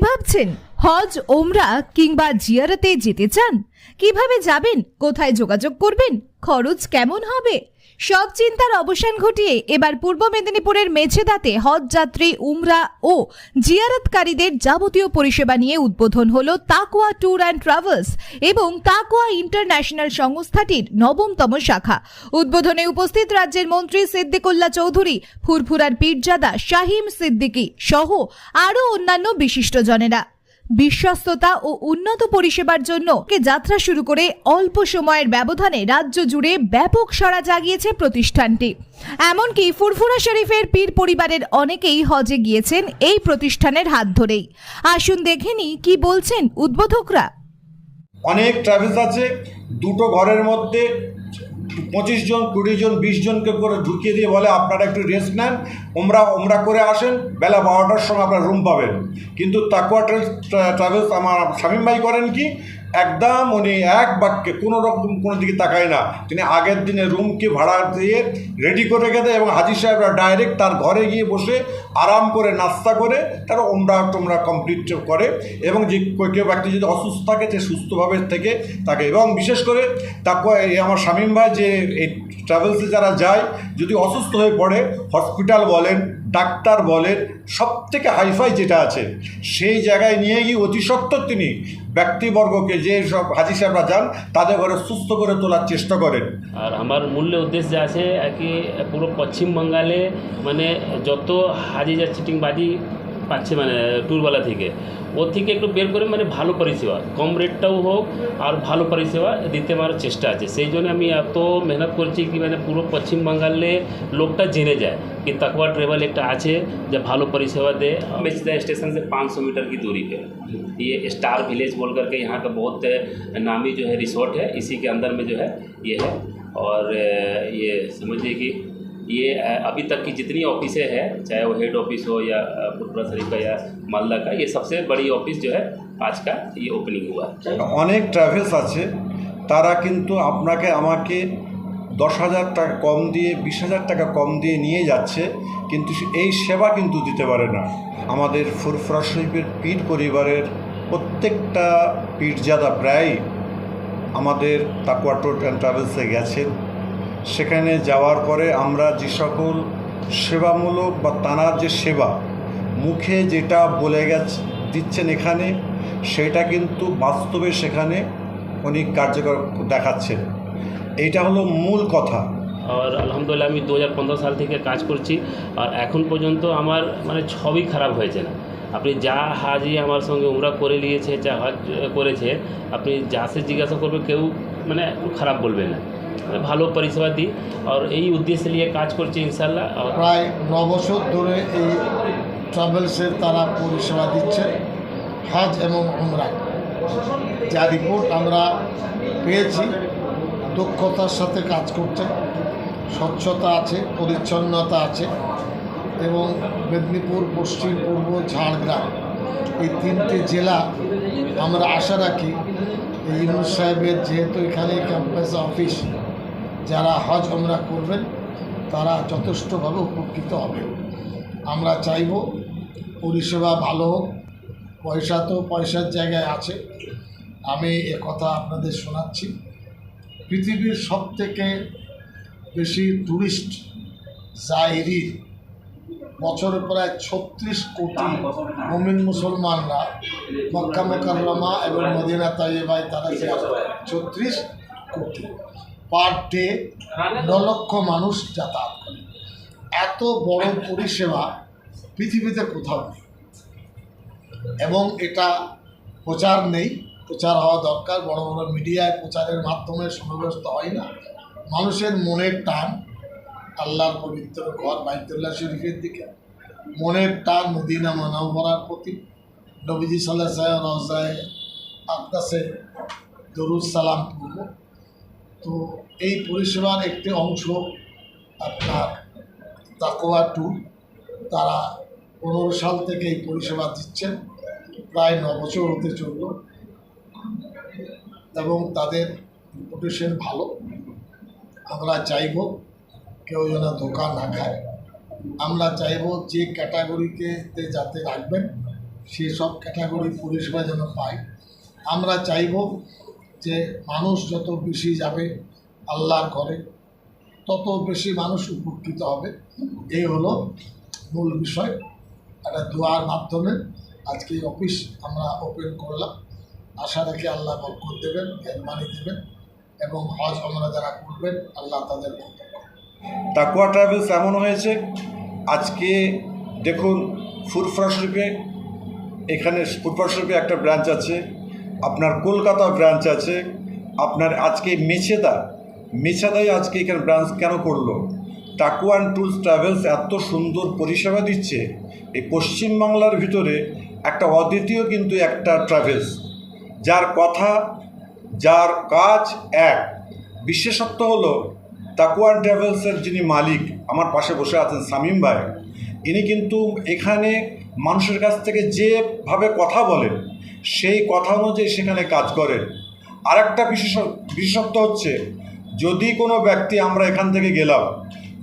ভাবছেন? হজ, ওমরা কিংবা জিয়ারতে যেতে চান? কীভাবে যাবেন? কোথায় যোগাযোগ করবেন? খরচ কেমন হবে? সব চিন্তার অবসান ঘটিয়ে এবার পূর্ব মেদিনীপুরের মেছেদাতে হজ যাত্রী উমরা ও জিয়ারতকারীদের যাবতীয় পরিষেবা নিয়ে উদ্বোধন হল তাকোয়া ট্যুর অ্যান্ড ট্রাভেলস এবং তাকোয়া ইন্টারন্যাশনাল সংস্থাটির নবমতম শাখা। উদ্বোধনে উপস্থিত রাজ্যের মন্ত্রী সিদ্দিকুল্লা চৌধুরী, ফুরফুরার পীরজাদা শাহিম সিদ্দিকী সহ আরও অন্যান্য বিশিষ্টজনেরা। বিশ্বস্ততা ও উন্নত পরিষেবার জন্য যাত্রা শুরু করে অল্প সময়ের ব্যবধানে রাজ্য জুড়ে ব্যাপক সাড়া জাগিয়েছে প্রতিষ্ঠানটি। এমনকি ফুরফুরা শরীফের পীর পরিবারের অনেকেই হজে গিয়েছেন এই প্রতিষ্ঠানের হাত ধরেই। আসুন দেখে নি কি বলছেন উদ্বোধকরা। অনেক ট্রাভেলস আছে, দুটো ঘরের মধ্যে পঁচিশ জন, কুড়ি জন, বিশ জনকে করে ঢুকিয়ে দিয়ে বলে, আপনারা একটু রেস্ট নেন ওমরা ওমরা করে আসেন, বেলা বারোটার সময় আপনারা রুম পাবেন। কিন্তু তাকুয়া ট্রাভেলস আমার শামীম ভাই করেন কি একদম উনি এক বাক্যে কোনো রকম কোনো দিকে তাকায় না। তিনি আগের দিনে রুমকে ভাড়া দিয়ে রেডি করে রেখে দেয় এবং হাজির সাহেবরা ডাইরেক্ট তার ঘরে গিয়ে বসে আরাম করে নাস্তা করে, তারা ওমরা তোমরা কমপ্লিট করে এবং যে কেউ ব্যক্তি যদি অসুস্থ থাকে, সে সুস্থভাবে থেকে তাকে এবং বিশেষ করে তাকে আমার শামীম ভাই যে এই ট্রাভেলসে যারা যায়, যদি অসুস্থ হয়ে পড়ে হসপিটাল বলেন ডাক্তার বলেন সব থেকে হাইফাই যেটা আছে, সেই জায়গায় নিয়ে গিয়ে অতি সত্ত্বর তিনি ব্যক্তিবর্গকে যে সব হাজি সাহেবরা যান, তাদের ঘরে সুস্থ করে তোলার চেষ্টা করেন। আর আমার মূল্য উদ্দেশ্য আছে কি, পুরো পশ্চিমবঙ্গালে মানে যত হাজি যা চিটিংবাজি পাচ্ছে মানে ট্যুরওয়ালা থেকে ওর থেকে একটু বের করে মানে ভালো পরিষেবা কম রেটটাও হোক আর ভালো পরিষেবা দিতে আমার চেষ্টা আছে সেই জন্য আমি এত মেহনত করছি কি মানে পুরো পশ্চিম বাঙ্গালে লোকটা জেনে যায় कि तकवा ट्रेवल एक আছে जो भालो परिसेवा दे बेचता स्टेशन से 500 मीटर की दूरी पे ये स्टार विलेज बोल करके यहाँ का बहुत नामी जो है रिसोर्ट है इसी के अंदर में जो है ये है और ये समझिए कि ये अभी तक की जितनी ऑफिसें हैं चाहे वो हेड ऑफिस हो या फुटबॉल शरीफ का या मालदा का ये सबसे बड़ी ऑफिस जो है आज का ये ओपनिंग हुआ है অনেক ট্রাভেলস আছে তারা কিন্তু আপনাকে আমাকে দশ হাজার টাকা কম দিয়ে বিশ হাজার টাকা কম দিয়ে নিয়ে যাচ্ছে কিন্তু সে- এই সেবা কিন্তু দিতে পারে না আমাদের ফুরফুরা শরীফের পীর পরিবারের প্রত্যেকটা পীরজাদা প্রায় আমাদের তাকুয়া ট্যুর অ্যান্ড ট্রাভেলসে গেছেন সেখানে যাওয়ার পরে আমরা যে সকল সেবামূলক বা তানার যে সেবা, মুখে যেটা বলে গেছে, দিচ্ছেন এখানে, সেটা কিন্তু বাস্তবে সেখানে উনি কার্যকর দেখাচ্ছেন। এইটা হলো মূল কথা। আর আলহামদুলিল্লাহ আমি দু হাজার পনেরো সাল থেকে কাজ করছি, আর এখন পর্যন্ত আমার মানে ছবি খারাপ হয়েছে না। আপনি যা হাজি আমার সঙ্গে উমরা করে নিয়েছে, যা হজ করেছে, আপনি যা সে জিজ্ঞাসা করবে কেউ মানে খারাপ বলবে না। ভালো পরিষেবা দিই আর এই উদ্দেশ্য নিয়ে কাজ করছি ইনশাল্লাহ প্রায় ন বছর ধরে এই ট্রাভেলসের তারা পরিষেবা দিচ্ছে, হজ এবং উমরা। যা রিপোর্ট আমরা পেয়েছি, দক্ষতার সাথে কাজ করছে, স্বচ্ছতা আছে, পরিচ্ছন্নতা আছে এবং মেদিনীপুর, পশ্চিম, পূর্ব, ঝাড়গ্রাম, এই তিনটে জেলা আমরা আশা রাখি এই ইউনুস সাহেবের যেহেতু এখানে ক্যাম্পাস অফিস যারা হজ আমরা করবেন, তারা যথেষ্টভাবে উপকৃত হবে। আমরা চাইব পরিষেবা ভালো হোক, পয়সা তো পয়সার জায়গায় আছে। আমি এ কথা আপনাদের শোনাচ্ছি। পৃথিবীর সব থেকে বেশি ট্যুরিস্ট জাইরি বছরে প্রায় ছত্রিশ কোটি মমিন মুসলমানরা মক্কা মোকাররমা এবং মদিনা তাইবায় তারা ছত্রিশ কোটি। পার ডে ন লক্ষ মানুষ যাতায়াত করে। এত বড় পরিষেবা পৃথিবীতে কোথাও নেই। এবং এটা প্রচার নেই। প্রচার হওয়া দরকার। বড় বড় মিডিয়ায় প্রচারের মাধ্যমে সমাবেশত হয় না। মানুষের মনের টান আল্লাহর পবিত্র ঘর বাইতুল্লাহ শরীফের দিকে। মনের টান মদিনা মানবরার প্রতি। নবীজি সাল্লাহ সাহেব রজায় আকাশে দরুদ সালাম পূর্ব তো এই পরিষেবার একটি অংশ আপনার তাকোয়া টু, তারা পনেরো সাল থেকে এই পরিষেবা দিচ্ছেন, প্রায় ন বছর হতে চলল। এবং তাদের রেপুটেশন ভালো। আমরা চাইব কেউ যেন ধোকা না খায়। আমরা চাইব যে ক্যাটাগরিতে যাতে রাখবেন সেই সব ক্যাটাগরি পরিষেবা যেন পায়। আমরা চাইব যে মানুষ যত বেশি যাবে আল্লাহর করে তত বেশি মানুষ উপকৃত হবে। এই হলো মূল বিষয়। একটা দোয়ার মাধ্যমে আজকে অফিস আমরা ওপেন করলাম। আশা রাখি আল্লাহ বরকত দেবেন, মেহরবানি দেবেন এবং হজ আমরা যারা করবেন, আল্লাহ তাদের। তাকুয়া ট্রাভেলস এমন হয়েছে, আজকে দেখুন ফুরফুরা এখানে ফুরফুরা শরীফে একটা ব্রাঞ্চ আছে। আপনার কলকাতা ব্রাঞ্চ আছে, আপনার আজকে মেছেদা, মেছেদাই আজকে এখানে ব্রাঞ্চ কেন করল? টাকুয়ান ট্যুরস ট্রাভেলস এত সুন্দর পরিষেবা দিচ্ছে, এই পশ্চিমবাংলার ভিতরে একটা অদ্বিতীয় কিন্তু একটা ট্রাভেলস যার কথা, যার কাজ এক, বিশেষত্ব হলো তাকুয়ান ট্রাভেলসের যিনি মালিক, আমার পাশে বসে আছেন শামীম ভাই, ইনি কিন্তু এখানে মানুষের কাছ থেকে যেভাবে কথা বলেন সেই কথা অনুযায়ী সেখানে কাজ করেন। আরেকটা বিশেষ বিশেষত্ব হচ্ছে, যদি কোনো ব্যক্তি আমরা এখান থেকে গেলাম,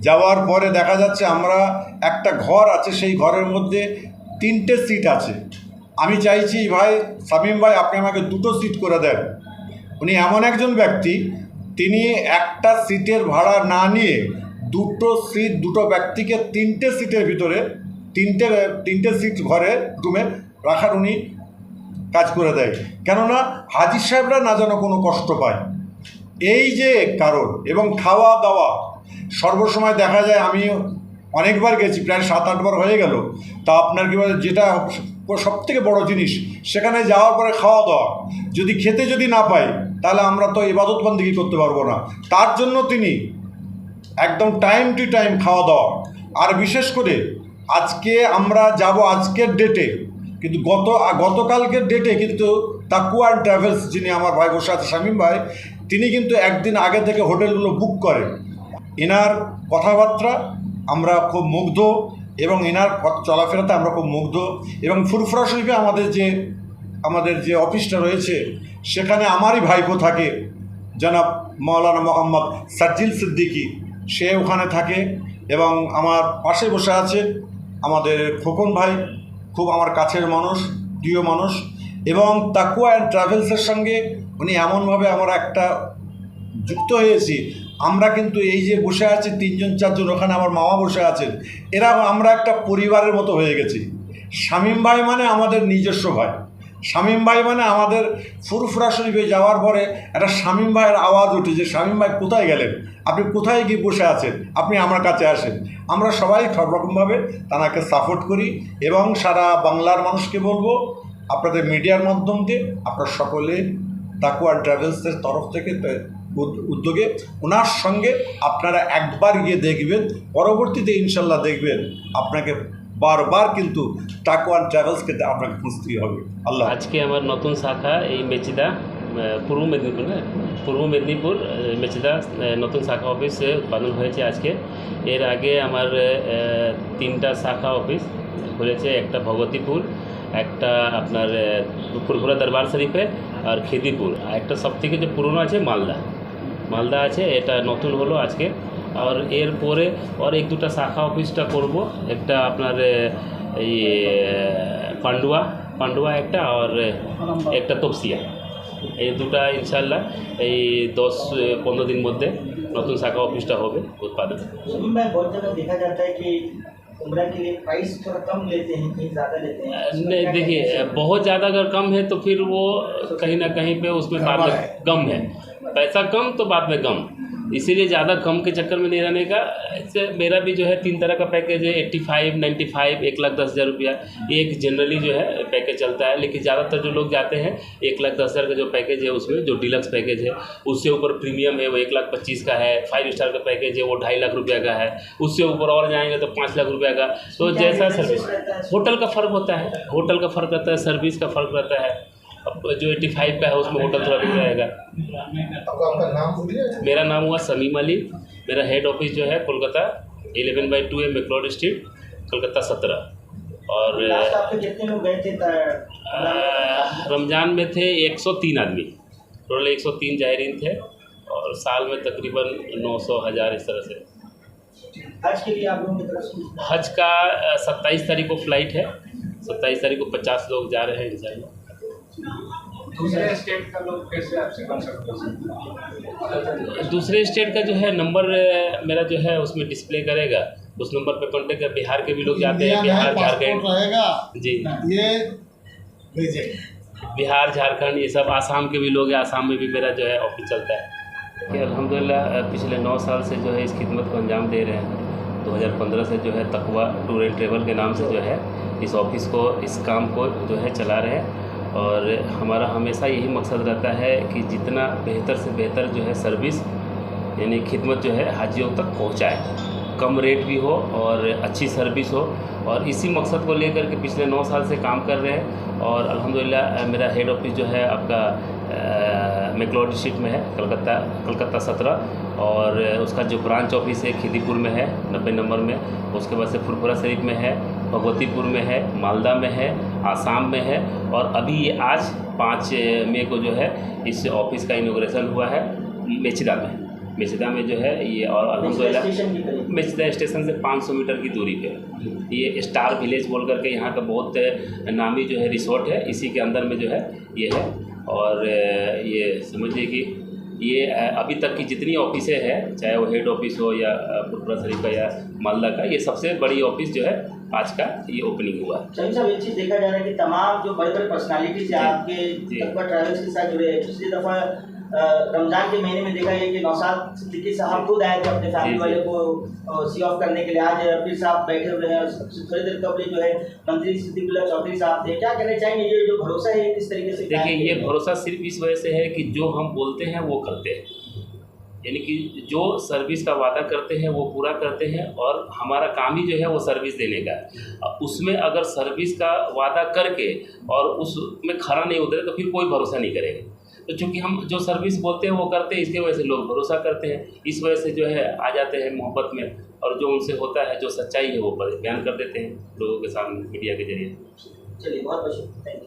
যাওয়ার পরে দেখা যাচ্ছে আমরা একটা ঘর আছে, সেই ঘরের মধ্যে তিনটে সিট আছে। আমি চাইছি, ভাই শামীম ভাই, আপনি আমাকে দুটো সিট করে দেন। উনি এমন একজন ব্যক্তি, তিনি একটা সিটের ভাড়া না নিয়ে দুটো সিট, দুটো ব্যক্তিকে তিনটে সিটের ভিতরে, তিনটে তিনটে সিট ঘরে রুমে রাখার উনি কাজ করে দেয়। কেননা হাজির সাহেবরা না যেন কোনো কষ্ট পায়। এই যে কারণ এবং খাওয়া দাওয়া, সর্বসময় দেখা যায় আমি অনেকবার গেছি, প্রায় সাত আটবার হয়ে গেল। তা আপনার কি যেটা সব থেকে বড় জিনিস, সেখানে যাওয়ার পরে খাওয়া দাওয়া। যদি খেতে যদি না পাই, তাহলে আমরা তো ইবাদত বন্দিগি করতে পারব না। তার জন্য তিনি একদম টাইম টু টাইম খাওয়া দাওয়া। আর বিশেষ করে আজকে আমরা যাব আজকের ডেটে কিন্তু গত, গতকালকের ডেটে কিন্তু তাকুয়ান ট্রাভেলস, যিনি আমার ভাই বসে আছে, শামীম ভাই, তিনি কিন্তু একদিন আগে থেকে হোটেলগুলো বুক করেন। এনার কথাবার্তা আমরা খুব মুগ্ধ এবং এনার চলাফেরাতে আমরা খুব মুগ্ধ এবং ফুরফুরা শরীফে আমাদের যে আমাদের যে অফিসটা রয়েছে, সেখানে আমারই ভাইপো থাকে, জনাব মৌলানা মোহাম্মদ সার্জিল সিদ্দিকি। সে ওখানে থাকে এবং আমার পাশে বসে আছে আমাদের খোকন ভাই খুব আমার কাছের মানুষ, প্রিয় মানুষ, এবং তাকুয়া অ্যান্ড ট্রাভেলসের সঙ্গে উনি এমনভাবে আমরা একটা যুক্ত হয়েছি। আমরা কিন্তু এই যে বসে আছি, তিনজন, চারজন, ওখানে আমার মামা বসে আছেন। এরা আমরা একটা পরিবারের মতো হয়ে গেছি। শামীম ভাই মানে আমাদের নিজস্ব ভাই। শামীম ভাই মানে আমাদের ফুরফুরা শরীফে যাওয়ার পরে একটা শামীম ভাইয়ের আওয়াজ ওঠে যে, শামীম ভাই কোথায় গেলেন? আপনি কোথায় গিয়ে বসে আছেন? আপনি আমার কাছে আসেন। আমরা সবাই সব রকমভাবে তাকে সাপোর্ট করি এবং সারা বাংলার মানুষকে বলব, আপনাদের মিডিয়ার মাধ্যম দিয়ে আপনারা সকলে তাকুয়া ট্রাভেলসের তরফ থেকে উদ্যোগে ওনার সঙ্গে আপনারা একবার গিয়ে দেখবেন, পরবর্তীতে ইনশাল্লাহ দেখবেন আপনাকে বারবার কিন্তু টাকুয়ান ট্রাভেলসকে আপনাকে খুঁজতেই হবে। আল্লাহ। আজকে আমার নতুন শাখা এই মেচিদা পূর্ব মেদিনীপুর না, পূর্ব মেদিনীপুর মেচিদা নতুন শাখা অফিসে উৎপাদন হয়েছে আজকে। এর আগে আমার তিনটা শাখা অফিস খুলেছে, একটা ভগবতীপুর, একটা আপনার ফুরফুরা দরবার শরীফে আর খেদিপুর। আর একটা সব থেকে যে পুরনো আছে মালদা। মালদা আছে, এটা নতুন হলো আজকে। আর এর পরে আর এক দুটা শাখা অফিসটা করব একটা আপনার আহ, এই আহ, পান্ডুয়া পান্ডুয়া একটা আর আহ, একটা তপসিয়া এই দুটা ইনশাল্লাহ এই দশ আহ, পনেরো দিন মধ্যে নতুন শাখা অফিসটা হবে উৎপাদন सुनील भाई बहुत जगह देखा जाता है कि उम्र के लिए प्राइस थोड़ा कम लेते हैं कहीं ज़्यादा लेते हैं नहीं देखिए बहुत ज़्यादा अगर कम है तो फिर वो कहीं ना कहीं पे उसमें बाद में कम है पैसा कम तो बाद में कम इसीलिए ज़्यादा कम के चक्कर में नहीं रहने का। ऐसे मेरा भी जो है तीन तरह का पैकेज है एट्टी फाइव नाइन्टी फाइव एक लाख दस हज़ार रुपया। एक जनरली जो है पैकेज चलता है लेकिन ज़्यादातर जो लोग जाते हैं एक लाख दस हज़ार का जो पैकेज है उसमें जो डिलक्स पैकेज है उससे ऊपर प्रीमियम है वो एक लाख पच्चीस का है फाइव स्टार का पैकेज है वो ढाई लाख रुपया का है उससे ऊपर और जाएँगे तो पाँच लाख रुपया का। तो जैसा सर्विस होटल का फ़र्क होता है होटल का फ़र्क रहता है सर्विस का फ़र्क रहता है। जो एट्टी फाइव का है उसमें होटल थोड़ा आपका नाम मेरा नाम हुआ समीम अली। मेरा हेड ऑफ़िस जो है Kolkata eleven by two A McLeod street Kolkata सत्रह। और लास्ट आपके कितने लोग गए थे अ, रमज़ान में थे 103 आदमी। टोटल 103 जायरीन थे और साल में तकरीबन 900 हज़ार इस तरह से। आज के लिए आप लोगों की तरफ़ से हज का सत्ताईस तारीख को फ़्लाइट है। सत्ताईस तारीख को पचास लोग जा रहे हैं इंशाल्लाह दूसरे स्टेट का लोग कैसे आपसे कर सकते हैं? दूसरे स्टेट का जो है नंबर मेरा जो है उसमें डिस्प्ले करेगा। उस नंबर पे कॉन्टेक्ट कर बिहार के भी लोग जाते हैं। बिहार झारखंड। रहेगा। जी। ये भेजेंगे बिहार झारखंड ये सब आसाम के भी लोग हैं। आसाम में भी मेरा जो है ऑफ़िस चलता है। कि अल्हम्दुलिल्लाह पिछले नौ साल से जो है इस खिदमत को अंजाम दे रहे हैं। 2015 से जो है तकवा टूर एंड ट्रेवल के नाम से जो है इस ऑफ़िस को इस काम को जो है चला रहे हैं। और हमारा हमेशा यही मकसद रहता है कि जितना बेहतर से बेहतर जो है सर्विस यानी खिदमत जो है हाजियों तक पहुँचाए। कम रेट भी हो और अच्छी सर्विस हो। और इसी मकसद को लेकर के पिछले नौ साल से काम कर रहे हैं। और अल्हम्दुलिल्लाह, मेरा हेड ऑफ़िस जो है आपका मैकलोड डिस्ट्रिक्ट में है कलकत्ता कलकत्ता सत्रह और उसका जो ब्रांच ऑफ़िस है खिदीपुर में है नब्बे नंबर में उसके बाद से फुरफुरा शरीफ में है भगवतीपुर में है मालदा में है आसाम में है और अभी ये आज पाँच मई को जो है इस ऑफ़िस का इनोग्रेशन हुआ है मेचिदा में। मेचिदा में जो है ये और करीब। मेचदा स्टेशन से 500 मीटर की दूरी पे ये स्टार विलेज बोल करके यहाँ का बहुत नामी जो है रिसोर्ट है इसी के अंदर में जो है ये है। और ये समझिए कि ये अभी तक की जितनी ऑफिसें हैं चाहे वो हेड ऑफ़िस हो या पुरपुरा शरीफ का या मालदा का ये सबसे बड़ी ऑफ़िस जो है आज का ये ओपनिंग हुआ है। साहब एक चीज़ देखा जा रहा है कि तमाम जो बड़े बड़े पर्सनैलिटीज आपके ट्रैवल्स के साथ जुड़े हैं। पिछली दफ़ा रमज़ान के महीने में देखा गया कि नौसाद सिद्दीकी साहब खुद आए थे अपने फैमिली वाले को सी ऑफ़ करने के लिए। आज फिर साहब बैठे हुए हैं थोड़ी देर कबल जो है मंत्री सिद्दीकुल्ला चौधरी साहब थे। क्या कहना चाहेंगे? ये जो भरोसा है किस तरीके से देखिए ये भरोसा सिर्फ़ इस वजह से है कि जो हम बोलते हैं वो करते हैं। यानी कि जो सर्विस का वादा करते हैं वो पूरा करते हैं और हमारा काम ही जो है वो सर्विस देने का है। उसमें अगर सर्विस का वादा करके और उसमें खरा नहीं उतरे तो फिर कोई भरोसा नहीं करेगा। तो चूँकि हम जो सर्विस बोलते हैं, वो करते हैं, इसकी वजह से लोग भरोसा करते हैं। इस वजह से जो है, आ जाते हैं मोहब्बत में और जो उनसे होता है, जो सच्चाई है, वो बयान कर देते हैं लोगों के सामने, मीडिया के ज़रिए। चलिए, बहुत बहुत थैंक यू